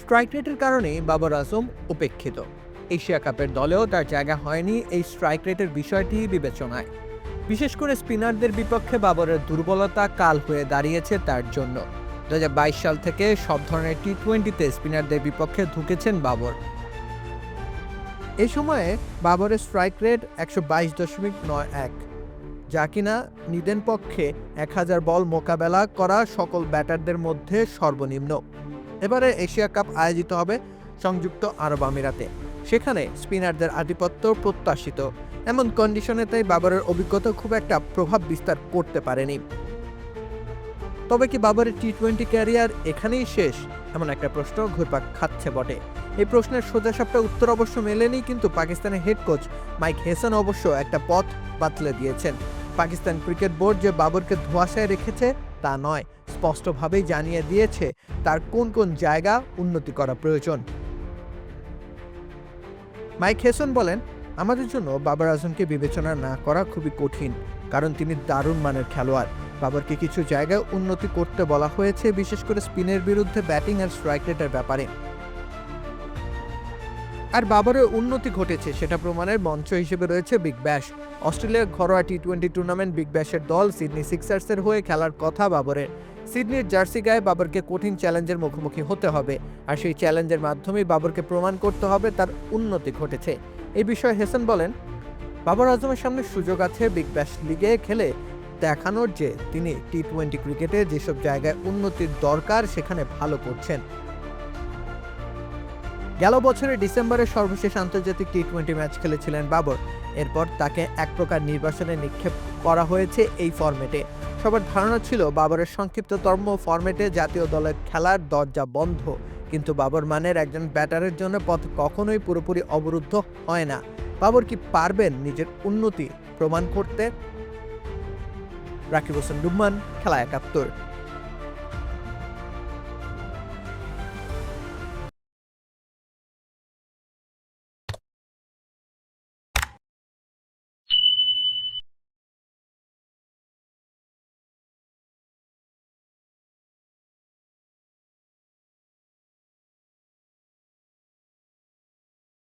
Strike রেটের কারণে বাবর আজম উপেক্ষিত। এশিয়া কাপের দলেও তার জায়গা হয়নি এই স্ট্রাইক রেটের বিষয়টি বিবেচনায়। বিশেষ করে স্পিনারদের বিপক্ষে বাবরের দুর্বলতা কাল হয়ে দাঁড়িয়েছে তার জন্য। দু হাজার বাইশ সাল থেকে সব ধরনের টি টোয়েন্টিতে স্পিনারদের বিপক্ষে ঢুকেছেন বাবর। এ সময়ে বাবরের স্ট্রাইক রেট একশো বাইশ দশমিক নয় এক, যা কিনা নিদেন পক্ষে এক হাজার বল মোকাবেলা করা সকল ব্যাটারদের মধ্যে সর্বনিম্ন। এবারে এশিয়া কাপ আয়োজিত হবে সংযুক্ত আরব আমিরাতে। সেখানে স্পিনারদের আধিপত্য প্রত্যাশিত। এমন কন্ডিশনে তাই বাবরের অভিজ্ঞতা খুব একটা প্রভাব বিস্তার করতে পারেনি। তবে কি বাবরের টি টোয়েন্টি ক্যারিয়ার এখানেই শেষ? এমন একটা প্রশ্ন ঘুরপাক খাচ্ছে বটে। এই প্রশ্নের সোজাসাপটা উত্তর অবশ্য মেলেনি, কিন্তু পাকিস্তানের হেড কোচ মাইক হেসন অবশ্য একটা পথ বাতলে দিয়েছেন। পাকিস্তান ক্রিকেট বোর্ড যে বাবরকে ধোঁয়াশায় রেখেছে, তা নয়। স্পষ্টভাবেই জানিয়ে দিয়েছে তার কোন কোন জায়গা উন্নতি করা প্রয়োজন। মাইক হেসন বলেন, আমাদের জন্য বাবার আজমকে বিবেচনা না করা খুবই কঠিন, কারণ তিনি দারুণ মানের খেলোয়াড়। বাবরকে কিছু জায়গায় উন্নতি করতে বলা হয়েছে, বিশেষ করে স্পিনের বিরুদ্ধে ব্যাটিং আর স্ট্রাইক রেটের ব্যাপারে। আর বাবরের উন্নতি ঘটেছে, সেটা প্রমাণের মঞ্চ হিসেবে রয়েছে বিগ ব্যাশ। অস্ট্রেলিয়ার ঘরোয়া টি টোয়েন্টি টুর্নামেন্ট বিগ ব্যাশের দল সিডনি সিক্সার্সের হয়ে খেলার কথা বাবরের। সিডনির জার্সি গায়ে বাবরকে কঠিন চ্যালেঞ্জের মুখোমুখি হতে হবে, আর সেই চ্যালেঞ্জের মাধ্যমেই বাবরকে প্রমাণ করতে হবে তার উন্নতি ঘটেছে। এই বিষয়ে হেসেন বলেন, বাবর আজমের সামনে সুযোগ আছে বিগ ব্যাশ লিগে খেলে দেখানোর যে তিনি টি টোয়েন্টি ক্রিকেটে যেসব জায়গায় উন্নতির দরকার সেখানে ভালো করছেন। গেল বছরের ডিসেম্বরে সর্বশেষ আন্তর্জাতিক টি টোয়েন্টি ম্যাচ খেলেছিলেন বাবর। এরপর তাকে এক প্রকার নির্বাসনে নিক্ষেপ করা হয়েছে এই ফরম্যাটে। সবার ধারণা ছিল বাবরের সংক্ষিপ্ততম ফর্মেটে জাতীয় দলের খেলার দরজা বন্ধ। কিন্তু বাবর মানের একজন ব্যাটারের জন্য পথ কখনোই পুরোপুরি অবরুদ্ধ হয় না। বাবর কি পারবেন নিজের উন্নতি প্রমাণ করতে? রাকিব হোসেন রুম্মান খেলা একাত্তর।